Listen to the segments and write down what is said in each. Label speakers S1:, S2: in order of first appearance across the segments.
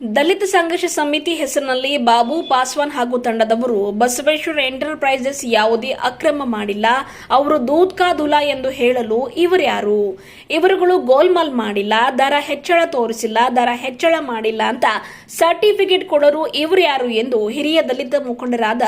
S1: ದಲಿತ ಸಂಘರ್ಷ ಸಮಿತಿ ಹೆಸರಿನಲ್ಲಿ ಬಾಬು ಪಾಸ್ವಾನ್ ಹಾಗೂ ತಂಡದವರು ಬಸವೇಶ್ವರ ಎಂಟರ್ಪ್ರೈಸಸ್ ಯಾವುದೇ ಅಕ್ರಮ ಮಾಡಿಲ್ಲ. ಅವರು ದೂದ್ ಕಾ ದುಲಾ ಎಂದು ಹೇಳಲು ಇವರ್ಯಾರು ಇವರುಗಳು ಗೋಲ್ಮಾಲ್ ಮಾಡಿಲ್ಲ, ದರ ಹೆಚ್ಚಳ ತೋರಿಸಿಲ್ಲ, ದರ ಹೆಚ್ಚಳ ಮಾಡಿಲ್ಲ ಅಂತ ಸರ್ಟಿಫಿಕೇಟ್ ಕೊಡೋರು ಇವರ್ಯಾರು ಎಂದು ಹಿರಿಯ ದಲಿತ ಮುಖಂಡರಾದ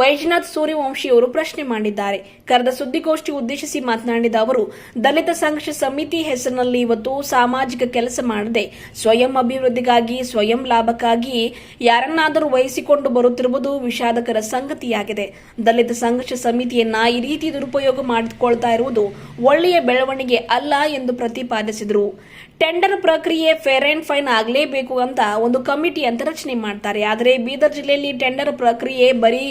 S1: ವೈಜನಾಥ್ ಸೂರ್ಯವಂಶಿಯವರು ಪ್ರಶ್ನೆ ಮಾಡಿದ್ದಾರೆ. ಕರೆದ ಸುದ್ದಿಗೋಷ್ಠಿ ಉದ್ದೇಶಿಸಿ ಮಾತನಾಡಿದ ಅವರು, ದಲಿತ ಸಂಘರ್ಷ ಸಮಿತಿ ಹೆಸರಿನಲ್ಲಿ ಇವತ್ತು ಸಾಮಾಜಿಕ ಕೆಲಸ ಮಾಡದೆ ಸ್ವಯಂ ಅಭಿವೃದ್ಧಿಗಾಗಿ, ಸ್ವಯಂ ಲಾಭಕ್ಕಾಗಿ ಯಾರನ್ನಾದರೂ ವಹಿಸಿಕೊಂಡು ಬರುತ್ತಿರುವುದು ವಿಷಾದಕರ ಸಂಗತಿಯಾಗಿದೆ. ದಲಿತ ಸಂಘರ್ಷ ಸಮಿತಿಯನ್ನ ಈ ರೀತಿ ದುರುಪಯೋಗ ಮಾಡಿಕೊಳ್ತಾ ಇರುವುದು ಒಳ್ಳೆಯ ಬೆಳವಣಿಗೆ ಅಲ್ಲ ಎಂದು ಪ್ರತಿಪಾದಿಸಿದರು. ಟೆಂಡರ್ ಪ್ರಕ್ರಿಯೆ ಫೇರ್ ಅಂಡ್ ಫೈನ್ ಆಗಲೇಬೇಕು ಅಂತ ಒಂದು ಕಮಿಟಿ ಅಂತ ರಚನೆ ಮಾಡ್ತಾರೆ. ಆದರೆ ಬೀದರ್ ಜಿಲ್ಲೆಯಲ್ಲಿ ಟೆಂಡರ್ ಪ್ರಕ್ರಿಯೆ ಬರೀ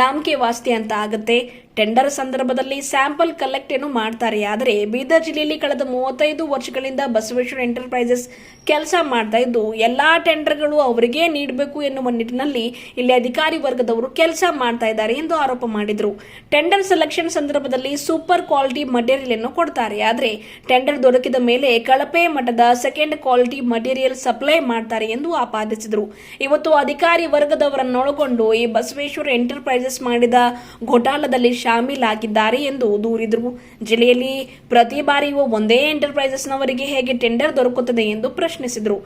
S1: ನಾಮಕೆ ವಾಸ್ತಿ ಅಂತ ಆಗುತ್ತೆ. ಟೆಂಡರ್ ಸಂದರ್ಭದಲ್ಲಿ ಸ್ಯಾಂಪಲ್ ಕಲೆಕ್ಟ್ ಏನು ಮಾಡ್ತಾರೆ? ಆದರೆ ಬೀದರ್ ಜಿಲ್ಲೆಯಲ್ಲಿ ಕಳೆದ ಮೂವತ್ತೈದು ವರ್ಷಗಳಿಂದ ಬಸವೇಶ್ವರ ಎಂಟರ್ಪ್ರೈಸಸ್ ಕೆಲಸ ಮಾಡ್ತಾ ಇದ್ದು, ಎಲ್ಲಾ ಟೆಂಡರ್ಗಳು ಅವರಿಗೆ ನೀಡಬೇಕು ಎನ್ನುವ ನಿಟ್ಟಿನಲ್ಲಿ ಇಲ್ಲಿ ಅಧಿಕಾರಿ ವರ್ಗದವರು ಕೆಲಸ ಮಾಡ್ತಾ ಇದ್ದಾರೆ ಎಂದು ಆರೋಪ ಮಾಡಿದರು. ಟೆಂಡರ್ ಸೆಲೆಕ್ಷನ್ ಸಂದರ್ಭದಲ್ಲಿ ಸೂಪರ್ ಕ್ವಾಲಿಟಿ ಮಟೀರಿಯಲ್ ಅನ್ನು ಕೊಡ್ತಾರೆ. ಆದರೆ ಟೆಂಡರ್ ದೊರಕಿದ ಮೇಲೆ ಕಳಪೆ ಮಟ್ಟದ ಸೆಕೆಂಡ್ ಕ್ವಾಲಿಟಿ ಮಟೀರಿಯಲ್ ಸಪ್ಲೈ ಮಾಡ್ತಾರೆ ಎಂದು ಆಪಾದಿಸಿದರು. ಇವತ್ತು ಅಧಿಕಾರಿ ವರ್ಗದವರನ್ನೊಳಗೊಂಡು ಈ ಬಸವೇಶ್ವರ ಎಂಟರ್ಪ್ರೈಸಸ್ ಮಾಡಿದ ಘೋಟಾಲದಲ್ಲಿ ಶಾಮೀಲಾಗಿದ್ದಾರೆ ಎಂದು ದೂರಿದರು. ಜಿಲ್ಲೆಯಲ್ಲಿ ಪ್ರತಿ ಬಾರಿಯೂ ಒಂದೇ ಎಂಟರ್ಪ್ರೈಸಸ್ನವರಿಗೆ ಹೇಗೆ ಟೆಂಡರ್ ದೊರಕುತ್ತದೆ ಎಂದು ಪ್ರಶ್ನಿಸಿದರು.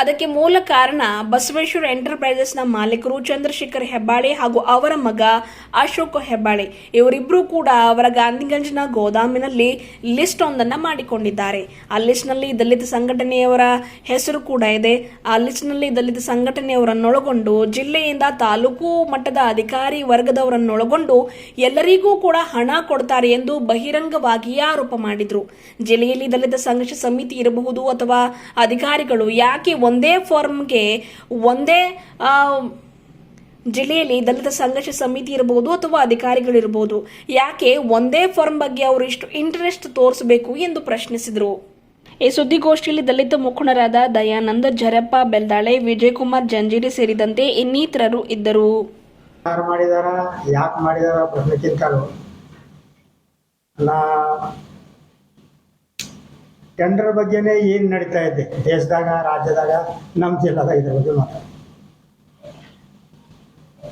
S1: ಅದಕ್ಕೆ ಮೂಲ ಕಾರಣ ಬಸವೇಶ್ವರ ಎಂಟರ್ಪ್ರೈಸಸ್ನ ಮಾಲೀಕರು ಚಂದ್ರಶೇಖರ್ ಹೆಬ್ಬಾಳೆ ಹಾಗೂ ಅವರ ಮಗ ಅಶೋಕ್ ಹೆಬ್ಬಾಳೆ. ಇವರಿಬ್ಬರು ಕೂಡ ಅವರ ಗಾಂಧಿಗಂಜ್ನ ಗೋದಾಮಿನಲ್ಲಿ ಲಿಸ್ಟ್ ಒಂದನ್ನ ಮಾಡಿಕೊಂಡಿದ್ದಾರೆ. ಆ ಲಿಸ್ಟ್ನಲ್ಲಿ ದಲಿತ ಸಂಘಟನೆಯವರ ಹೆಸರು ಕೂಡ ಇದೆ. ಆ ಲಿಸ್ಟ್ನಲ್ಲಿ ದಲಿತ ಸಂಘಟನೆಯವರನ್ನೊಳಗೊಂಡು ಜಿಲ್ಲೆಯಿಂದ ತಾಲೂಕು ಮಟ್ಟದ ಅಧಿಕಾರಿ ವರ್ಗದವರನ್ನೊಳಗೊಂಡು ಎಲ್ಲರಿಗೂ ಕೂಡ ಹಣ ಕೊಡ್ತಾರೆ ಎಂದು ಬಹಿರಂಗವಾಗಿಯೇ ಆರೋಪ ಮಾಡಿದ್ರು. ಜಿಲ್ಲೆಯಲ್ಲಿ ದಲಿತ ಸಂಘರ್ಷ ಸಮಿತಿ ಇರಬಹುದು ಅಥವಾ ಅಧಿಕಾರಿಗಳು ಯಾಕೆ ಒಂದೇ ಫಾರ್ಮ್ಗೆ ಒಂದೇ ಜಿಲ್ಲೆಯಲ್ಲಿ ದಲಿತ ಸಂಘರ್ಷ ಸಮಿತಿ ಇರಬಹುದು ಅಥವಾ ಅಧಿಕಾರಿಗಳಿರಬಹುದು ಯಾಕೆ ಒಂದೇ ಫಾರ್ಮ್ ಬಗ್ಗೆ ಅವರು ಇಷ್ಟು ಇಂಟ್ರೆಸ್ಟ್ ತೋರಿಸಬೇಕು ಎಂದು ಪ್ರಶ್ನಿಸಿದರು. ಈ ಸುದ್ದಿಗೋಷ್ಠಿಯಲ್ಲಿ ದಲಿತ ಮುಖಂಡರಾದ ದಯಾನಂದ ಜರಪ್ಪ, ಬೆಲ್ದಾಳೆ, ವಿಜಯಕುಮಾರ್ ಜಂಜೀರಿ ಸೇರಿದಂತೆ ಇನ್ನಿತರರು ಇದ್ದರು.
S2: ಮಾಡಿದಾರ, ಯಾಕೆ ಮಾಡಿದಾರ ಪ್ರಶ್ನೆ ಟೆಂಡರ್ ಬಗ್ಗೆನೇ ಏನು ನಡೀತಾ ಇದೆ? ದೇಶದಾಗ, ರಾಜ್ಯದಾಗ ನಮ್ಮ ಜಿಲ್ಲಾದಾಗ ಇದ್ರ ಬಗ್ಗೆ ಮಾತಾಡ.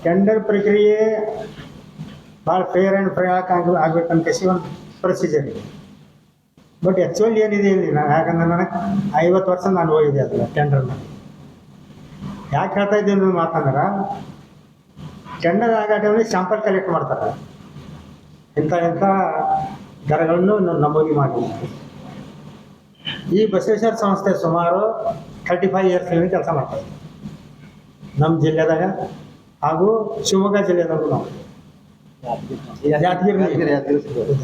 S2: ಟೆಂಡರ್ ಪ್ರಕ್ರಿಯೆ ಭಾಳ ಫೇರ್ ಆ್ಯಂಡ್ ಫ್ರೇ ಆಗಿ ಆಗ, ಆಗ್ಬೇಕಂತ ಒಂದು ಪ್ರೊಸೀಜರ್ ಇದೆ. ಬಟ್ ಆ್ಯಕ್ಚುಲಿ ಏನಿದೆ ಇಲ್ಲಿ? ನಾನು ಯಾಕಂದ್ರೆ ನನಗೆ ಐವತ್ತು ವರ್ಷ ನಾನು ಹೋಗಿದ್ದೆ ಅದನ್ನ ಟೆಂಡರ್ನ ಯಾಕೆ ಹೇಳ್ತಾ ಇದ್ದೀನಿ ಮಾತಂದ್ರೆ ಟೆಂಡರ್ ಆಗೋ ಶಾಂಪಲ್ ಕಲೆಕ್ಟ್ ಮಾಡ್ತಾರೆ. ಇಂಥ ಇಂಥ ದರಗಳನ್ನು ನ- ನಮೂದಿ ಮಾಡಿ ಈ ಬಸವೇಶ್ವರ ಸಂಸ್ಥೆ ಸುಮಾರು ಥರ್ಟಿ ಫೈವ್ ಇಯರ್ಸ್ ಕೆಲಸ ಮಾಡ್ತಾರೆ ನಮ್ಮ ಜಿಲ್ಲೆದಾಗ ಹಾಗೂ ಶಿವಮೊಗ್ಗ ಜಿಲ್ಲೆದಾಗೂ ನಾವು. ಯಾದಗಿರಿ.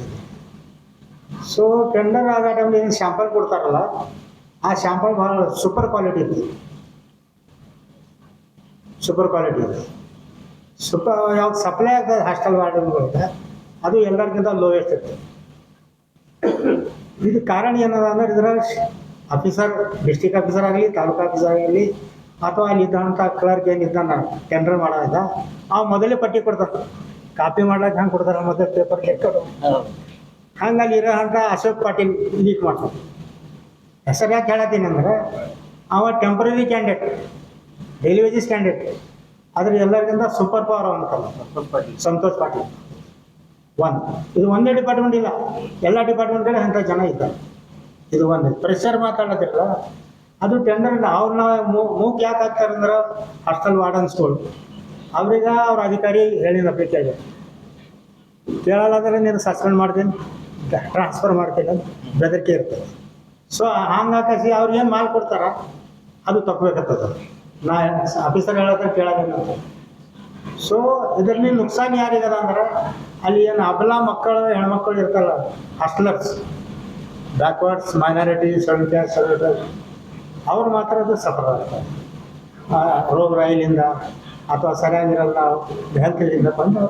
S2: ಸೊ ಟೆಂಡರ್ ಆಗೋ ಟೈಮಲ್ಲಿ ಏನು ಶಾಂಪಲ್ ಕೊಡ್ತಾರಲ್ಲ, ಆ ಶಾಂಪಲ್ ಭಾಳ ಸೂಪರ್ ಕ್ವಾಲಿಟಿ ಇತ್ತು. ಸೂಪರ್ ಕ್ವಾಲಿಟಿ ಇದೆ ಸೂಪರ್ ಯಾವ್ದು ಸಪ್ಲೈ ಆಗ್ತದೆ ಹಾಸ್ಟೆಲ್ ವಾರ್ಡನ್ಗಳಿಗೆ ಅದು ಎಲ್ಲರಿಗಿಂತ ಲೋಯೆಸ್ಟ್ ಇರ್ತದೆ ಇದು ಕಾರಣ ಏನದ ಅಂದ್ರೆ ಇದರ ಆಫೀಸರ್ ಡಿಸ್ಟಿಕ್ ಆಫೀಸರ್ ಆಗಲಿ ತಾಲೂಕು ಆಫೀಸರ್ ಆಗಲಿ ಅಥವಾ ಅಲ್ಲಿ ಇದ್ದಂಥ ಕ್ಲರ್ಕ್ ಏನಿದ್ದಾನ ಟೆಂಡರ್ ಮಾಡೋದ ಆ ಮೊದಲೇ ಪಟ್ಟಿ ಕೊಡ್ತಾರೆ. ಕಾಪಿ ಮಾಡ್ಲಿಕ್ಕೆ ಹೆಂಗೆ ಕೊಡ್ತಾರೆ ಮತ್ತೆ ಪೇಪರ್ ಲೆಕ್ಕಡು ಹಂಗೆ ಅಲ್ಲಿ ಇರೋ ಅಂತ ಅಶೋಕ್ ಪಾಟೀಲ್ ಲೀಕ್ ಮಾಡ್ತಾರೆ. ಹೆಸರು ಯಾಕೆ ಹೇಳತ್ತೀನಿ ಅಂದ್ರೆ ಅವ temporary candidate daily wages candidate ಆದ್ರೆ ಎಲ್ಲರಿಗಿಂತ ಸೂಪರ್ ಪವರ್ ಅವನು ಸಂತೋಷ್ ಪಾಟೀಲ್. ಒನ್ ಇದು ಒಂದೇ ಡಿಪಾರ್ಟ್ಮೆಂಟ್ ಇಲ್ಲ. ಎಲ್ಲ ಡಿಪಾರ್ಟ್ಮೆಂಟ್ ಕಡೆ ಅಂಥ ಜನ ಇದ್ದಾರೆ. ಇದು ಒಂದು. ಪ್ರೆಷರ್ ಮಾತಾಡೋದಿಲ್ಲ ಅದು ಟೆಂಡರ್ ಅವ್ರನ್ನ ಮೂಕ್ ಯಾಕೆ ಹಾಕ್ತಾರೆ ಅಂದ್ರೆ ಹಾಸ್ಟೆಲ್ ವಾರ್ಡನ್ಸ್ಗಳು ಅವ್ರಿಗೆ ಅವ್ರ ಅಧಿಕಾರಿ ಹೇಳಿದ ಬೇಕಾಗಿ ಕೇಳಲಾದ್ರೆ ನೀನು ಸಸ್ಪೆಂಡ್ ಮಾಡ್ತೀನಿ. ಟ್ರಾನ್ಸ್ಫರ್ ಮಾಡ್ತೀನಿ ಅಂತ ಬೆದರಿಕೆ ಇರ್ತದೆ. ಸೊ ಹಂಗಾಕಿ ಅವ್ರು ಏನು ಮಾಲ್ ಕೊಡ್ತಾರ? ಅದು ತಪ್ಪಬೇಕಾಗ್ತದೆ ನಾ ಆಫೀಸರ್ ಹೇಳಿದ್ರೆ ಕೇಳೋದಿಲ್ಲ ಸೊ ಇದರಲ್ಲಿ ನುಕ್ಸಾನ್ ಯಾರಿದಾರ ಅಂದ್ರೆ, ಅಲ್ಲಿ ಏನು ಅಬಲ ಮಕ್ಕಳು, ಹೆಣ್ಮಕ್ಳು ಇರ್ತಲ್ಲ ಹಸ್ಲರ್ಸ್ ಬ್ಯಾಕ್ವರ್ಡ್ಸ್ ಮೈನಾರಿಟಿ ಸೆವೆನ್ ಅವ್ರು ಮಾತ್ರ ಅದು ಸಫರ್ ಆಗ್ತಾರೆ ರೋಗ ರಾಯಿಲಿಂದ ಅಥವಾ ಸರಿಯಾಗಿರಲ್ಲ ಹೆಲ್ತ್ಲಿಂದ ಬಂದು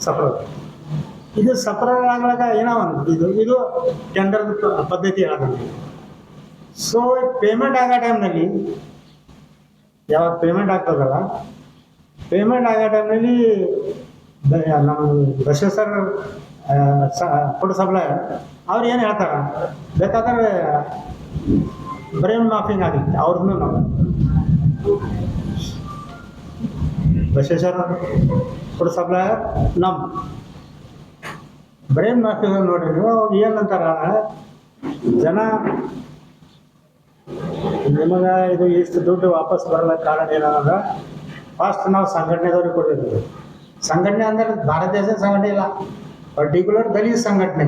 S2: ಸಫರ್ ಇದು ಸಫರ್ ಆಗ್ಲಾಗ ಏನೋ ಒಂದು, ಇದು ಇದು ಟೆಂಡರ್ ಪದ್ಧತಿ ಹೇಳೋದು ಸೊ ಪೇಮೆಂಟ್ ಆಗೋ ಟೈಮ್ನಲ್ಲಿ ಯಾವಾಗ ಪೇಮೆಂಟ್ ಆಗ್ತದಲ್ಲ ಪೇಮೆಂಟ್ ಆಗೋ ಟೈಮ್ನಲ್ಲಿ ನಮ್ಮ ಸ ಫುಡ್ ಸಪ್ಲೈ ಅವ್ರು ಏನು ಹೇಳ್ತಾರೆ? ಬೇಕಾದ್ರೆ ಬ್ರೈನ್ ಮಾಫಿಂಗ್ ಆಗುತ್ತೆ. ಅವ್ರದ್ದು ನಾವು. ಬಸವೇಶ್ವರ ಫುಡ್ ಸಪ್ಲೈಯರ್ ನಮ್ಮ ಬ್ರೇನ್ ಮಾಫಿಂಗ್ ನೋಡಿ ನೀವು ಏನಂತಾರ ಜನ ನಿಮಗೆ ಇದು ಇಷ್ಟು ದುಡ್ಡು ವಾಪಸ್ ಬರಲ್ಲ ಕಾರಣ ಏನಂದ್ರೆ ಫಸ್ಟ್ ನಾವು ಸಂಘಟನೆದವ್ರಿಗೆ ಕೊಡಬೇಕು ಸಂಘಟನೆ ಅಂದ್ರೆ ಭಾರತ ದೇಶದ ಸಂಘಟನೆ ಇಲ್ಲ. ಪರ್ಟಿಕ್ಯುಲರ್ ದಲಿತ ಸಂಘಟನೆ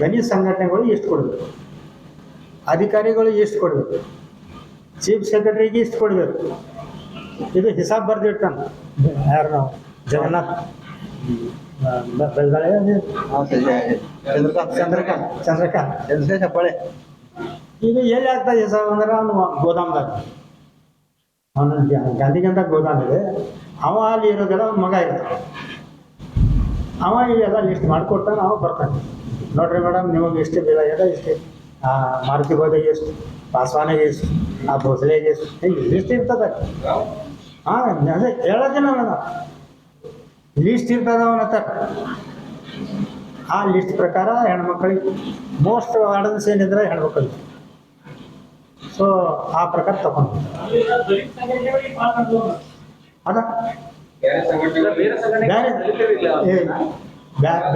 S2: ದಲಿತ ಸಂಘಟನೆಗಳು ಎಷ್ಟು ಕೊಡಬೇಕು? ಅಧಿಕಾರಿಗಳು ಎಷ್ಟು ಕೊಡಬೇಕು? ಚೀಫ್ ಸೆಕ್ರೆಟರಿಗೆ ಇಷ್ಟು ಕೊಡಬೇಕು? ಇದು ಹಿಸಾಬ್ ಬರ್ದಿರ್ತಾನೆ. ಯಾರು ನಾವು? ಜಗನ್ನಾಥ್.
S3: ಚಂದ್ರಕಾಂತ್.
S2: ಚಂದ್ರಕಾಂತ್. ಇದು ಎಲ್ಲಿ ಆಗ್ತದೆ ಹಿಸಾಬ್ ಅಂದ್ರೆ ಅವನು ಗೋದಾಮ್ದಾಗ. ಅವನು ಗಾಂಧಿಗೆ ಅಂತ ಗೋದಾಮ್ ಇದೆ ಅವ ಅಲ್ಲಿ ಇರೋದೆಲ್ಲ ಅವ್ನ ಮಗ ಇರ್ತಾನೆ. ಅವ ಇವೆಲ್ಲ ಲಿಸ್ಟ್ ಮಾಡಿಕೊಡ್ತಾನೆ, ಅವ ಬರ್ತಾನೆ. ನೋಡ್ರಿ ಮೇಡಮ್ ನಿಮಗೆ ಎಷ್ಟು ಬೆಲೆ ಇದೆ ಇಷ್ಟು ಆ ಮಾರುತಿ ಗೋದಿಗೆ ಎಷ್ಟು ಪಾಸ್ವಾನಿಗೆ ಎಷ್ಟು ಆ ಭೋಸಲೆಗೆ ಎಷ್ಟು ಹಿಂಗೆ ಲಿಸ್ಟ್ ಇರ್ತದೆ. ಹಾಂ, ಅದೇ ಹೇಳೋದಿಲ್ಲ ನಾನು. ಲಿಸ್ಟ್ ಇರ್ತದೆ ಅವನ ಹತ್ರ. ಆ ಲಿಸ್ಟ್ ಪ್ರಕಾರ ಹೆಣ್ಮಕ್ಳಿಗೆ ಮೋಸ್ಟ್ ಆರ್ಡನ್ಸ್ ಏನಿದ್ರೆ ಹೆಣ್ಮಕ್ಳಿಗೆ. ಸೊ ಆ ಪ್ರಕಾರ ತಗೊಂಡು. ಅದ?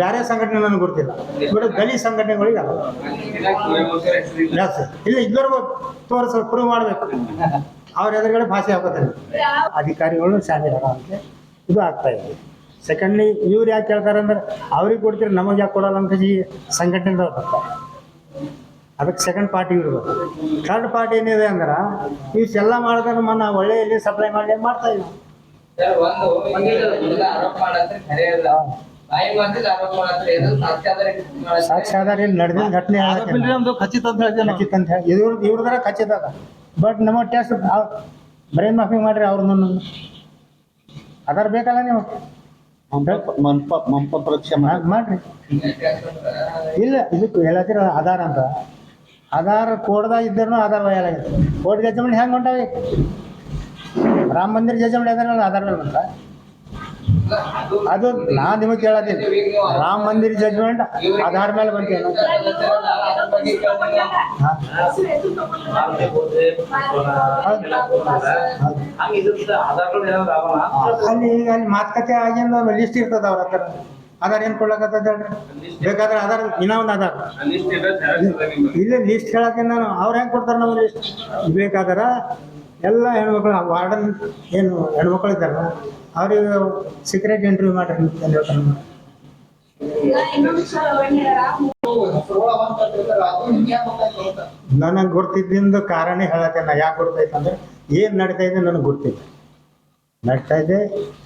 S2: ಬೇರೆ ಸಂಘಟನೆ ನನಗೆ ಗೊತ್ತಿಲ್ಲ. ಬಟ್ ದಲಿತ ಸಂಘಟನೆಗಳಿಗೆ ಅಲ್ಲ ಜಾಸ್ತಿ. ಇಲ್ಲ ಇದ್ರವರೆಗೂ ತೋರಿಸ, ಪ್ರೂವ್ ಮಾಡಬೇಕು. ಅವ್ರ ಎದುರುಗಡೆ ಭಾಷೆ ಹಾಕೋತಾರೆ. ಅಧಿಕಾರಿಗಳು ಶಾಮೀಲ್ ಅಂತ ಇದು ಆಗ್ತಾ ಇದೆ. ಸೆಕೆಂಡ್ಲಿ ಇವ್ರು ಯಾಕೆ ಕೇಳ್ತಾರೆ ಅಂದ್ರೆ ಅವ್ರಿಗೆ ಕೊಡ್ತೀರಿ, ನಮಗೆ ಯಾಕೆ ಕೊಡಲ್ಲ ಅಂತ ಈ ಸಂಘಟನೆಗಳು ಅದಕ್ಕೆ ಸೆಕೆಂಡ್ ಪಾರ್ಟಿ ಇರ್ಬೇಕು ಥರ್ಡ್ ಪಾರ್ಟಿ ಏನಿದೆ ಅಂದ್ರೆ ಇಷ್ಟೆಲ್ಲ ಮಾಡಿದ್ರೆ ಮನ ಒಳ್ಳೆ ಇಲ್ಲಿ ಸಪ್ಲೈ ಮಾಡಿ ಮಾಡ್ತಾ ಇಲ್ಲ. ಸಾಕ್ಷಾಧಾರ ಇಲ್ಲಿ ನಡೆದ ಘಟನೆ
S3: ಖಚಿತ ಅಂತ
S2: ಹೇಳಿ ಇವ್ರ ಇವ್ರದಾರ ಖಚಿತ ಅದ. ಬಟ್ ನಮ್ಮ ಟೆಸ್ಟ್ ಬ್ರೈನ್ ಮಾಫಿ ಮಾಡ್ರಿ ಅವ್ರನ್ನ ಅದಾರ ಬೇಕಲ್ಲ ನೀವು?
S3: ಮಂಪ ಮಂಪ ಮಂಪ ಪರೀಕ್ಷೆ
S2: ಮಾಡ್ರಿ. ಇಲ್ಲ ಇದಕ್ಕೆ ಹೇಳತ್ತೀರ ಆಧಾರ ಅಂತ. ಆಧಾರ ಕೋಡ್ದಾಗ ಇದ್ದರೂ ಆಧಾರ ಒಯ್ಯಲಾಗಿದೆ ಕೋರ್ಟ್ ಜಜ್ಮೆಂಟ್ ಹೆಂಗೆ ಹೊಂಟಾವೆ ರಾಮ ಮಂದಿರ ಜಜ್ಮೆಂಟ್ ಅದಾರಲ್ಲ ಆಧಾರ ಮೇಲೆ ಬಂತ ಅದು ನಾ ನಿಮಗೆ ಕೇಳತ್ತೀನಿ ರಾಮ ಮಂದಿರ ಜಜ್ಮೆಂಟ್ ಆಧಾರ ಮೇಲೆ ಬಂತೇನು? ಹಾಂ. ಅಲ್ಲಿ ಈಗ ಅಲ್ಲಿ ಮಾತುಕತೆ ಆಗಿಂದ ಲಿಸ್ಟ್ ಇರ್ತದ ಅವ್ರ ಹತ್ರ. ಆಧಾರ ಏನು ಕೊಡ್ಲಾಕತ್ತದ ಹೇಳ್ರಿ? ಬೇಕಾದ್ರೆ ಆಧಾರ, ಇನ್ನೂ ಒಂದು ಆಧಾರ. ಇಲ್ಲ ಲಿಸ್ಟ್ ಹೇಳಕ್ಕೆ ನಾನು. ಅವ್ರು ಹೆಂಗೆ ಕೊಡ್ತಾರೆ ನಮ್ಗೆ ಲಿಸ್ಟ್ ಬೇಕಾದ್ರೆ ಎಲ್ಲ ಹೆಣ್ಮಕ್ಳು ವಾರ್ಡನ್ ಏನು ಹೆಣ್ಮಕ್ಳು ಇದ್ದಾರಲ್ಲ ಅವ್ರಿಗೆ ಸೀಕ್ರೆಟ್ ಇಂಟರ್ವ್ಯೂ ಮಾಡ್ರಿ ಅಂತ ಹೇಳ್ತಾರೆ ನನಗೆ ಗೊತ್ತಿದ್ದಿಂದ ಕಾರಣ ಹೇಳಕ್ಕೆ ನಾ. ಯಾಕೆ ಗೊತ್ತೈತೆ ಅಂದ್ರೆ ಏನು ನಡೀತಾ ಇದೆ ನನಗೆ ಗೊತ್ತಿದೆ ನಡೀತಾ ಇದೆ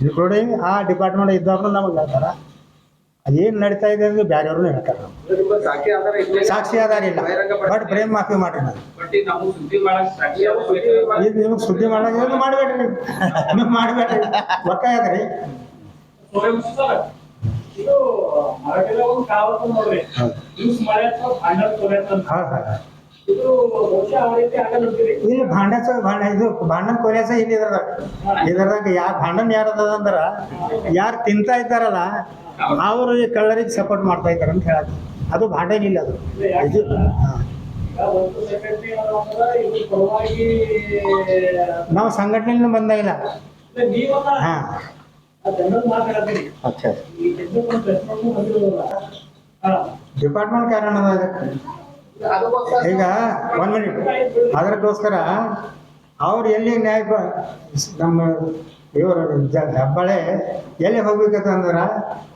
S2: ಇನ್ಕ್ಲೂಡಿಂಗ್ ಆ ಡಿಪಾರ್ಟ್ಮೆಂಟ್ ಇದ್ದವ್ರು ನಮಗೆ ಹೇಳ್ತಾರ. ಅದೇನು ನಡೀತಾ ಇದೆ ಅಂದ್ರೆ ಬೇರೆಯವ್ರು ಹೇಳ್ತಾರೆ. ಸಾಕ್ಷಿ ಆಧಾರ ಇಲ್ಲ. ಬಟ್ ಪ್ರೇಮ್ ಮಾಫಿ ಮಾಡ್ರಿ ನಾನು ಈಗ ನಿಮಗೆ ಸುದ್ದಿ ಏನು ಮಾಡಬೇಡ್ರಿ. ನೀವು ಮಾಡಬೇಡ್ರಿ.
S4: ಅಂತೀರಿ.
S2: ಇಲ್ಲಿ ಭಾಂಡಸ ಭಾಂಡ ಇದು ಭಾಂಡನ್ ಕೊಲೆಸ ಇಲ್ಲಿ ಇದ್ರದಾಗ. ಇದ್ರದಾಗ ಯಾ ಭಾಂಡನ್ ಯಾರದ ಅಂದ್ರ ಯಾರು ತಿಂತಾ ಇದ್ದಾರಲ್ಲ ಅವರು ಈ ಕಳ್ಳರಿಗೆ ಸಪೋರ್ಟ್ ಮಾಡ್ತಾ ಇದ್ದಾರೆ ಅಂತ ಹೇಳಕ್ಕೆ ಅದು ಭಾಂಡೇನಿಲ್ಲ ಅದು. ಇದು ನಾವು ಸಂಘಟನೆಯಿಂದ ಬಂದಾಗಿಲ್ಲ ಹಾಂ.
S3: ಅಚ್ಚಾ.
S2: ಡಿಪಾರ್ಟ್ಮೆಂಟ್ ಕಾರಣ ಅದಕ್ಕೆ. ಈಗ ಒಂದ್ ಮಿನಿಟ್ ಅದಕ್ಕೋಸ್ಕರ ಅವ್ರು ಎಲ್ಲಿ ನ್ಯಾಯ ನಮ್ಮ ಇವರು ಹೆಬ್ಬಳೆ ಹೆಬ್ಬಾಳೆ ಎಲ್ಲಿ ಹೋಗ್ಬೇಕಂತ ಅಂದ್ರೆ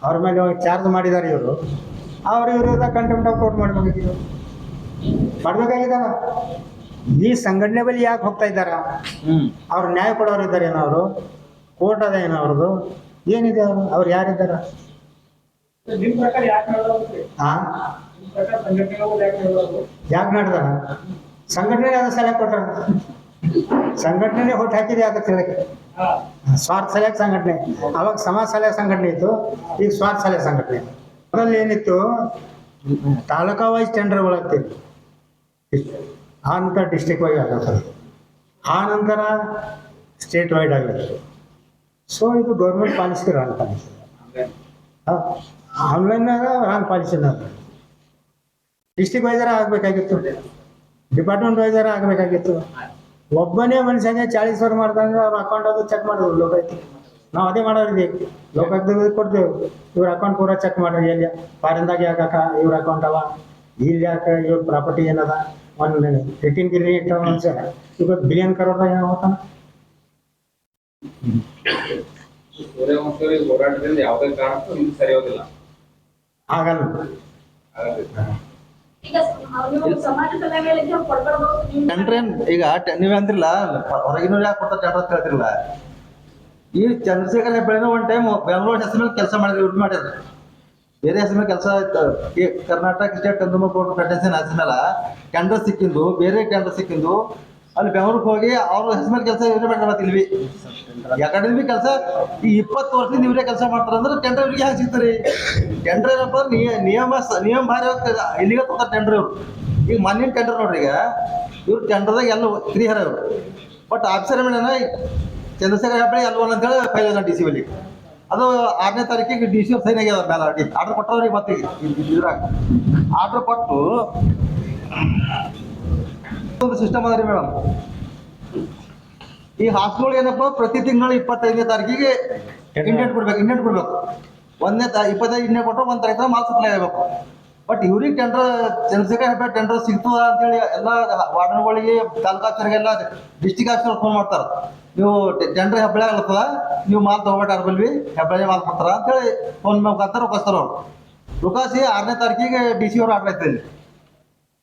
S2: ಅವ್ರ ಮೇಲೆ ಚಾರ್ಜ್ ಮಾಡಿದ್ದಾರೆ ಇವರು. ಅವ್ರ ಇವ್ರ ಕಂಟೆಂಪ್ಟ್ ಆಫ್ ಕೋರ್ಟ್ ಮಾಡ್ಬೇಕಾಗಿತ್ತು ಮಾಡ್ಬೇಕಾಗಿದ್ದಾರ ಈ ಸಂಘಟನೆ ಬಳಿ ಯಾಕೆ ಹೋಗ್ತಾ ಇದ್ದಾರ?
S3: ಹ್ಮ್.
S2: ಅವ್ರು ನ್ಯಾಯ ಕೊಡೋರು ಇದ್ದಾರೆ ಏನೋ ಅವರು? ಕೋರ್ಟ್ ಅದ ಏನೋ ಅವ್ರದ್ದು ಏನಿದೆ ಅವರು? ಅವ್ರು ಯಾರಿದ್ದಾರ? ಹಾ
S4: ಯಾಕೆ
S2: ನಡೆದಾರ? ಸಂಘಟನೆ ಅದ ಸಲಹೆ ಕೊಟ್ಟಾರ ಸಂಘಟನೆ ಹೊಟ್ಟು ಹಾಕಿದೆ ಅದಕ್ಕೆ? ಸ್ವಾರ್ಥ ಸಲಹೆ ಸಂಘಟನೆ. ಅವಾಗ ಸಮಾಜ ಸಲಹೆ ಸಂಘಟನೆ ಇತ್ತು, ಈಗ ಸ್ವಾರ್ಥ ಸಲಹೆ ಸಂಘಟನೆ. ಅದರಲ್ಲಿ ಏನಿತ್ತು, ತಾಲೂಕಾ ವೈಸ್ ಟೆಂಡರ್ ಒಳಗ್ತಿತ್ತು ಆ ನಂತರ ಡಿಸ್ಟಿಕ್ ವೈಸ್ ಆಗತ್ತೆ ಆ ನಂತರ ಸ್ಟೇಟ್ ವೈಡ್ ಆಗಿರುತ್ತೆ ಸೊ ಇದು ಗೌರ್ಮೆಂಟ್ ಪಾಲಿಸಿ ರಾಂಗ್ ಪಾಲಿಸಿ ಆನ್ಲೈನ್ನಾಗ ರಾಂಗ್ ಪಾಲಿಸಿನ ಡಿಸ್ಟಿಕ್ ವೈಸರ ಆಗಬೇಕಾಗಿತ್ತು. ಡಿಪಾರ್ಟ್ಮೆಂಟ್ ವೈಸರ ಆಗಬೇಕಾಗಿತ್ತು. ಒಬ್ಬನೇ ಮನುಷ್ಯನೇ ಚಾಳೀಸ್ ಸಾವಿರ ಮಾಡ್ದಂಗೆ ಅವ್ರ ಅಕೌಂಟ್ ಅದು ಚೆಕ್ ಮಾಡಿದ್ರು ಲೋಕಾಯುಕ್ತ ನಾವು ಅದೇ ಮಾಡೋರಿದ್ದೀವಿ ಲೋಕಾಯುಕ್ತ ಕೊಡ್ತೇವೆ. ಇವ್ರ ಅಕೌಂಟ್ ಪೂರ ಚೆಕ್ ಮಾಡ್ರಿ ಎಲ್ಲಿ ಫಾರಿನ್ದಾಗ ಯಾಕ ಇವ್ರ ಅಕೌಂಟ್ ಅವ? ಇಲ್ಲಿ ಯಾಕ ಇವ್ರ ಪ್ರಾಪರ್ಟಿ ಏನದ? ಒಂದು ಏಟೀನ್ ಗಿರಿ ಇಟ್ಟ ಮನುಷ್ಯ ಇವತ್ತು ಬಿಲಿಯನ್ ಕರೋಡ್ದಾಗ ಏನು ಹೋಗ್ತಾನ
S5: ಹೋರಾಟದಿಂದ ಯಾವುದೇ ಕಾರಣಕ್ಕೂ ಸರಿ ಸರಿಯೋದಿಲ್ಲ
S2: ಆಗಲ್ಲ.
S1: ಈಗ ನೀವು ಸಮಾಜ ಕಲ್ಯಾಣ ಇಲಾಖೆ ಕೊಡ್ಬಾರ್ದು ನೀವು
S3: ಟೆಂಡರ್ ಏನ್ ಈಗ ನೀವ್ ಅಂದ್ರಿಲ್ಲ ಹೊರಗಿನ ಯಾಕೆ ಕೊಡ್ತಾರೆ ಟೆಂಡರ್ ಅಂತ ಹೇಳ್ತಿರಲ್ಲ ಈ ಚಂದ್ರಶೇಖರ್ ಹೆಬ್ಬಳ್ಳಿನ ಒಂದ್ ಟೈಮ್ ಬೆಂಗಳೂರು ಹೆಸರು ಮೇಲೆ ಕೆಲಸ ಮಾಡಿದ್ರು ಇವ್ರು ಮಾಡ್ಯಾರ ಬೇರೆ ಹೆಸರು ಮೇಲೆ ಕೆಲಸ Karnataka state consumer court federation ಹೆಸರು ಮೇಲೆ ಟೆಂಡರ್ ಸಿಕ್ಕಿಂದು ಬೇರೆ ಟೆಂಡರ್ ಸಿಕ್ಕಿಂದು ಅಲ್ಲಿ ಬೆಂಗಳೂರಿಗೆ ಹೋಗಿ ಅವ್ರ ಹೆಸರು ಕೆಲಸ ಇವ್ರೆ ಮಾಡ್ಯಾರ ಇಲ್ವಿ ಬಿ ಕೆಲಸ ಈ ಇಪ್ಪತ್ತು ವರ್ಷದಿಂದ ಇವರೇ ಕೆಲಸ ಮಾಡ್ತಾರ ಅಂದ್ರೆ ಟೆಂಡರ್ ಇವ್ರಿಗೆ ಹಾಕಿ ಸಿಗ್ತಾರೆ ಟೆಂಡರ್ ಏನಪ್ಪ ನಿಯಮ ನಿಯಮ ಭಾರಿ ಹೋಗ್ತದೆ. ಇಲ್ಲಿಗೆ ತಗೋತಾರೆ ಟೆಂಡರ್ ಇವ್ರು. ಈಗ ಮಣ್ಣಿನ ಟೆಂಡರ್ ನೋಡ್ರಿ ಈಗ. ಇವ್ರು ಟೆಂಡರ್ದಾಗ ಎಲ್ಲ ಹರ ಇವ್ರು. ಬಟ್ ಆಫೀಸರ್ ಮೇಡನ ಚಂದ್ರಶೇಖರ್ ಹೆಬ್ಬಳ್ಳಿ ಅಲ್ವಲ್ಲ ಅಂತೇಳಿ ಫೈಲ್ ಅದ ಡಿ ಸಿ ಬಲ್ಲಿ. ಅದು ಆರನೇ ತಾರೀಕಿಗೆ ಡಿ ಸಿ ಸೈನ್ ಆಗ್ಯದ ಮೇಲೆ ಆರ್ಡರ್ ಕೊಟ್ಟವ್ರಿಗೆ ಮತ್ತೆ ಇದ್ರಾಗ. ಆರ್ಡರ್ ಕೊಟ್ಟು ಒಂದು ಸಿಸ್ಟಮ್ ಅದ ರೀ ಮೇಡಮ್ ಈ ಹಾಸ್ಟೆಲ್ ಏನಪ್ಪ ಪ್ರತಿ ತಿಂಗಳು ಇಪ್ಪತ್ತೈದನೇ ತಾರೀಕಿಗೆ ಇಂಡೆಂಟ್ ಕೊಡ್ಬೇಕು ಇಂಡೆಂಟ್ ಕೊಡ್ಬೇಕು. ಒಂದನೇ ತಾ ಇಪ್ಪತ್ತೈದು ಇಂಡೆಂಟ್ ಕೊಟ್ಟರೆ ಒಂದು ತಾರೀಕು ಮಾಲ್ ಸಪ್ಲೈ ಆಗಬೇಕು. ಬಟ್ ಇವ್ರಿಗೆ ಟೆಂಡರ್ ಹೆಬ್ಬೆ ಟೆಂಡರ್ ಸಿಗ್ತದ ಅಂತೇಳಿ ಎಲ್ಲ ವಾರ್ಡನ್ಗಳಿಗೆ ತಾಲೂಕಾಫೀಸರ್ಗೆಲ್ಲ ಡಿಸ್ಟಿಕ್ ಆಫೀಸರ್ ಫೋನ್ ಮಾಡ್ತಾರೆ. ನೀವು ಟೆಂಡರ್ ಹೆಬ್ಬಳೆ ಆಗ್ಲತ್ತದ? ನೀವು ಮಾಲ್ ತಗೋಬೇಡ ಆಗ್ಬಲ್ವಿ ಹೆಬ್ಬಳೆ ಮಾಲ್ ಕೊಡ್ತಾರ ಅಂತೇಳಿ ಫೋನ್ ಮುಖಾಂತರ ರೊಕ್ಕಿಸ್ತಾರ ಅವ್ರು. ರೊಕ್ಕಾಸಿ ಆರನೇ ತಾರೀಕಿಗೆ ಡಿ ಸಿ ಅವ್ರು ಇಲ್ಲಿ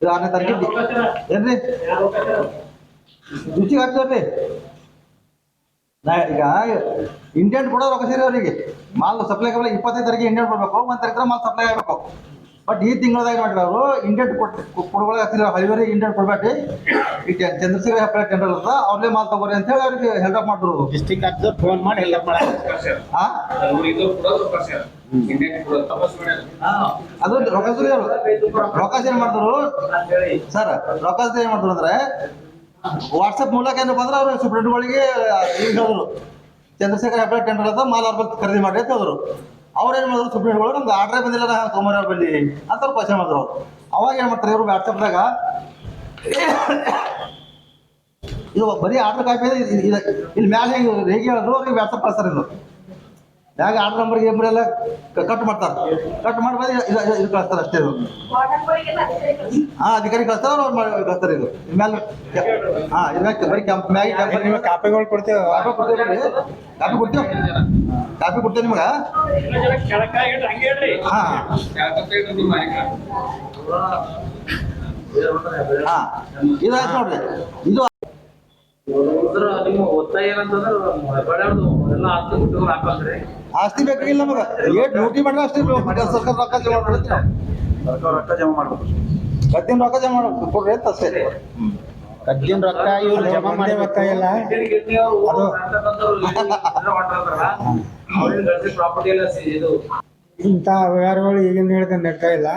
S3: ಇದು ಆರನೇ ತಾರೀಕು ಏನ್ರಿ? ರುಚಿಗೆ ಹಾಕ್ತಾರ್ರಿ ನಾ ಈಗ ಇಂಡಿಯನ್ ಕೊಡೋ ರೊಕ್ಕ ಸೇರಿ ಅವರಿಗೆ ಮಾಲ್ ಸಪ್ಲೈ ಆಗಲ್ಲ ಇಪ್ಪತ್ತೈದು ತಾರೀಕಿಗೆ ಇಂಡಿಯನ್ ಕೊಡ್ಬೇಕು ಒಂದ್ ತಾರೀಕು ಮಾಲ್ ಸಪ್ಲೈ ಆಗಬೇಕು. ಬಟ್ ಈ ತಿಂಗಳದಾಗ ಮಾಡಿದ್ರು ಅವರು ಇಂಡಿಯನ್ ಕೊಟ್ಟು ಕೊಡ್ಕೊಳ್ಳೋ ಹತ್ತಿರ ಹಳಿವರಿಗೆ ಇಂಡಿಯನ್ ಕೊಡ್ಬೇಡಿ ಈ ಚಂದ್ರಶೇಖರ್ ಹೆಪ್ಪಳ ಜನರಲ್ ಇರ್ತದ ಅವ್ರೇ ಮಾಲ್ ತಗೋರಿ ಅಂತ ಹೇಳಿ ಅವ್ರಿಗೆ ಹೆಲ್ಪ್ ಮಾಡಿದ್ರು.
S2: ಡಿಸ್ಟಿಕ್ ಫೋನ್ ಮಾಡಿ ಹೆಲ್ಪ್ ಮಾಡಿ
S3: ಅದು ರೊಕ್ಕ ರೊಕ್ಕ ಏನ್ ಮಾಡಿದ್ರು ಸರ್ ರೊಕ್ಕ ಏನ್ ಮಾಡಿದ್ರು ಅಂದ್ರೆ ವಾಟ್ಸಪ್ ಮೂಲಕ ಏನಪ್ಪ ಅಂದ್ರೆ ಅವ್ರು ಸುಪ್ರೀಂಟ್ಗಳಿಗೆ ಹೇಳಿದ್ರು. ಚಂದ್ರಶೇಖರ್ ಅಪ್ಲೈ ಟೆಂಡರ್ ಅದ ಮಾಲ್ ಅರ್ಬಲ್ ಖರೀದಿ ಮಾಡಿ ಅಂತ ಹೇಳಿದ್ರು. ಅವ್ರು ಏನ್ ಮಾಡಿದ್ರು? ಸುಪ್ರೀಂಟ್ಗಳು ನಮ್ಗೆ ಆರ್ಡ್ರೇ ಬಂದಿಲ್ಲ ನಾ ಸೋಮವಾರ ಬಲ್ಲಿ ಅಂತ ಅವ್ರು ಕ್ವಶನ್ ಮಾಡಿದ್ರು ಅವ್ರು. ಅವಾಗ ಏನ್ ಮಾಡ್ತಾರೆ ಇವರು ವಾಟ್ಸಪ್ದಾಗ ಇದು ಬರೀ ಆರ್ಡರ್ ಕಾಪಿ ಇಲ್ಲಿ ಮ್ಯಾಲೆ ಹೆಂಗೆ ಹೇಗೆ ಹೇಳಿದ್ರು? ಅವ್ರಿಗೆ ವಾಟ್ಸಪ್ ಕಳ್ಸ್ತಾರೆ ಇದು. ಮ್ಯಾಗ ಆರ್ಡರ್ ನಂಬರ್ಗೆ ಎಲ್ಲ ಕಟ್ ಮಾಡ್ತಾರೆ. ಕಟ್ ಮಾಡಿ ಕಳಿಸ್ತಾರ ಇದು- ಇದು- ಇದು ಕಳಿಸ್ತಾರೆ ಅಷ್ಟೇ. ಹಾ ಅಧಿಕಾರಿ ಕಳಿಸ್ತಾರ ಅವ್ರು ಕಳಿಸ್ತಾರೆ ಇದು. ಮ್ಯಾಲೆ ಹಾ ಬರೀ ಮ್ಯಾಗ ಕೆಂಪ್
S2: ನಿಮಗೆ ಕಾಪಿಗಳು ಕೊಡ್ತೇವೆ
S3: ಕಾಪಿ ಕೊಡ್ತೇವೆ. ಕಾಪಿ ಕೊಡ್ತೇವೆ ಕಾಪಿ ಕೊಡ್ತೇವೆ ನಿಮ್ಗ? ಹಾ. ಹಾ ಇದಾಯ್ತು ನೋಡ್ರಿ. ಇದು
S4: ನಿಮ್ಮ ಒತ್ತಾಯ ಏನಂತಂದ್ರೆ ಎಲ್ಲ ಆಸ್ತಿ ಹಾಕಂದ್ರಿ
S3: ಆಸ್ತಿ ಬೇಕಾಗಿಲ್ಲ ನಮಗ. ಏಟ್ ಡ್ಯೂಟಿ ಮಾಡಿದ್ರೆ ಅಷ್ಟೇ. ಸರ್ಕಾರ ರೊಕ್ಕ ಜಮಾ ಮಾಡ್ತೀವಿ
S4: ಸರ್ಕಾರ ರೊಕ್ಕ ಜಮಾ ಮಾಡ್ಬೇಕು.
S3: ಗದ್ದಿನ ರೊಕ್ಕ ಜಮಾ ಮಾಡ್ಬೇಕು. ಕೊಡ್ರಿ ಅಂತ ಅಷ್ಟೇ
S2: ಕದ್ದಿನ ರೊಕ್ಕ ಇವ್ರು ಜಮಾ ಮಾಡಿ
S4: ಇದು
S2: ಇಂಥ ವ್ಯವಹಾರಗಳು ಈಗಿನ ಹೇಳಿದ ನಡೀತಾ ಇಲ್ಲ.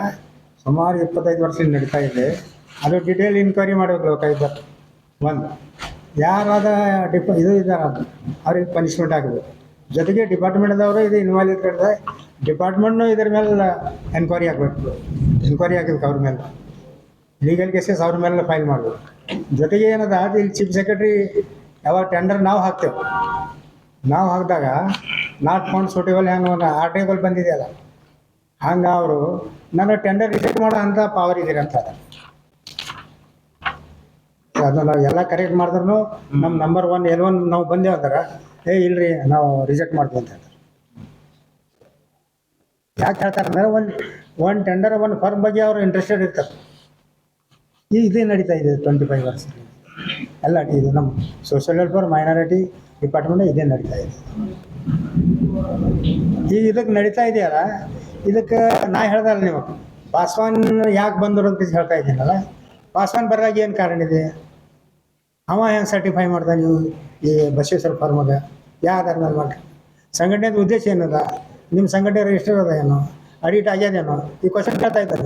S2: ಸುಮಾರು ಇಪ್ಪತ್ತೈದು ವರ್ಷದಿಂದ ನಡೀತಾ ಇದೆ. ಅದು ಡಿಟೇಲ್ ಇನ್ಕ್ವೈರಿ ಮಾಡಬೇಕು ಒಂದು ಯಾರಾದ ಡಿಪ ಇದು ಇದ್ದಾರ ಅವ್ರಿಗೆ ಪನಿಷ್ಮೆಂಟ್ ಆಗಬೇಕು. ಜೊತೆಗೆ ಡಿಪಾರ್ಟ್ಮೆಂಟ್ದವರು ಇದು ಇನ್ವಾಲ್ವ್ ಇರ್ತದೆ ಡಿಪಾರ್ಟ್ಮೆಂಟ್ನು ಇದ್ರ ಮೇಲೆ ಎನ್ಕ್ವೈರಿ ಆಗಬೇಕು ಎನ್ಕ್ವೈರಿ ಆಗಬೇಕು ಅವ್ರ ಮೇಲೆ. ಲೀಗಲ್ ಕೇಸಸ್ ಅವ್ರ ಮೇಲೆ ಫೈಲ್ ಮಾಡಬೇಕು. ಜೊತೆಗೆ ಏನದ, ಅದು ಇಲ್ಲಿ ಚೀಫ್ ಸೆಕ್ರೆಟ್ರಿ ಯಾವಾಗ ಟೆಂಡರ್ ನಾವು ಹಾಕ್ತೇವೆ. ನಾವು ಹಾಕಿದಾಗ ನಾಟ್ ಫೌಂಡ್ ಸೂಟೇಬಲ್ ಹೆಂಗೆ ಒಂದು ಬಂದಿದೆ ಬಂದಿದೆಯಲ್ಲ, ಹಂಗೆ ಅವರು, ನನ್ನ ಟೆಂಡರ್ ರಿಜೆಕ್ಟ್ ಮಾಡೋ ಅಂತ ಪವರ್ ಅಂತ ಅದನ್ನ ನಾವು ಎಲ್ಲ ಕರೆಕ್ಟ್ ಮಾಡಿದ್ರು ನಮ್ಮ ನಂಬರ್ ಒನ್ ಎಲ್ ಒನ್ ನಾವು ಬಂದೇವಂದ್ರೆ ಏ, ಇಲ್ರಿ, ನಾವು ರಿಜೆಕ್ಟ್ ಮಾಡ್ತೀವಿ ಅಂತ ಹೇಳ್ತಾರೆ. ಯಾಕೆ ಹೇಳ್ತಾರೆ ಅಂದ್ರೆ ಒಂದು ಒನ್ ಟೆಂಡರ್ ಒನ್ ಫಾರ್ಮ್ ಬಗ್ಗೆ ಅವರು ಇಂಟ್ರೆಸ್ಟೆಡ್ ಇರ್ತಾರೆ. ಈ ಇದೇ ನಡೀತಾ ಇದೆ ಟ್ವೆಂಟಿ ಫೈವ್ ವರ್ಷ. ಎಲ್ಲ ಇದು ನಮ್ಮ ಸೋಷಿಯಲ್ ವೆಲ್ಫೇರ್ ಮೈನಾರಿಟಿ ಡಿಪಾರ್ಟ್ಮೆಂಟ್ ಇದೇ ನಡೀತಾ ಇದೆ. ಈಗ ಇದಕ್ಕೆ ನಡೀತಾ ಇದೆಯಲ್ಲ, ಇದಕ್ಕೆ ನಾ ಹೇಳ್ದಲ್ಲ ನೀವು ಪಾಸ್ವಾನ್ ಯಾಕೆ ಬಂದರು ಅಂತ ಹೇಳ್ತಾ ಇದ್ದೀನಲ್ಲ, ಪಾಸ್ವಾನ್ ಬರೋಕೆ ಏನು ಕಾರಣ ಇದೆ? ಅವ ಹೆಂಗೆ ಸರ್ಟಿಫೈ ಮಾಡ್ದೆ ನೀವು ಈ ಬಸವೇಶ್ವರ ಫಾರ್ಮಾಗ ಯಾವ ಆಧಾರ ಮೇಲೆ ಮಾಡಿ ಸಂಘಟನೆದ ಉದ್ದೇಶ ಏನದ? ನಿಮ್ಮ ಸಂಘಟನೆ ರಿಜಿಸ್ಟರ್ ಅದ ಏನೋ? ಅಡಿಟ್ ಆಗ್ಯದೇನೋ? ಈ ಕ್ವಶನ್ ಕೇಳ್ತಾ ಇದ್ದಾರೆ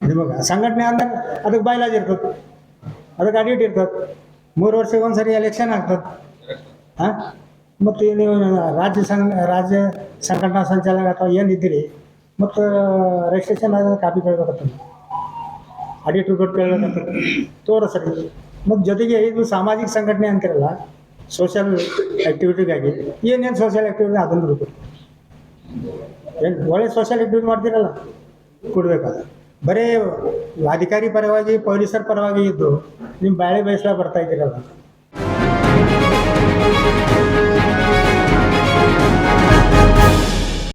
S2: ನಿಮಗೆ? ಸಂಘಟನೆ ಅಂದ್ರೆ ಅದಕ್ಕೆ ಬಯಲಾಜ್ ಇರ್ತದೆ. ಅದಕ್ಕೆ ಅಡಿಟ್ ಇರ್ತದೆ. ಮೂರು ವರ್ಷಕ್ಕೆ ಒಂದ್ಸರಿ ಎಲೆಕ್ಷನ್ ಆಗ್ತದೆ. ಹಾಂ ಮತ್ತು ನೀವು ರಾಜ್ಯ ಸಂಘ, ರಾಜ್ಯ ಸಂಘಟನಾ ಸಂಚಾಲಕ ಅಥವಾ ಏನಿದ್ದೀರಿ ಮತ್ತು ರಿಜಿಸ್ಟ್ರೇಷನ್ ಆದ ಕಾಪಿ ಕೊಡ್ಬೇಕಾಗ್ತದೆ ಆಡಿಟ್ ರಿಪೋರ್ಟ್ ಕೇಳಬೇಕಂತ ತೋರ ಸರಿ. ಮತ್ತು ಜೊತೆಗೆ ಇದು ಸಾಮಾಜಿಕ ಸಂಘಟನೆ ಅಂತಿರಲ್ಲ ಸೋಷಿಯಲ್ ಆ್ಯಕ್ಟಿವಿಟಿಗಾಗಿ ಏನೇನು ಸೋಷಿಯಲ್ ಆ್ಯಕ್ಟಿವಿಟಿ ಅದನ್ನು ಏನು ಒಳ್ಳೆ ಸೋಷಿಯಲ್ ಆ್ಯಕ್ಟಿವಿಟಿ ಮಾಡ್ತೀರಲ್ಲ ಕೊಡಬೇಕಾದ ಬರೀ ಅಧಿಕಾರಿ ಪರವಾಗಿ, ಪೊಲೀಸರ ಪರವಾಗಿ ಇದ್ದು ನಿಮ್ಮ ಬಾಳೆ ಬಯಸ್ಲಾ ಬರ್ತಾ ಇದ್ದೀರಲ್ಲ.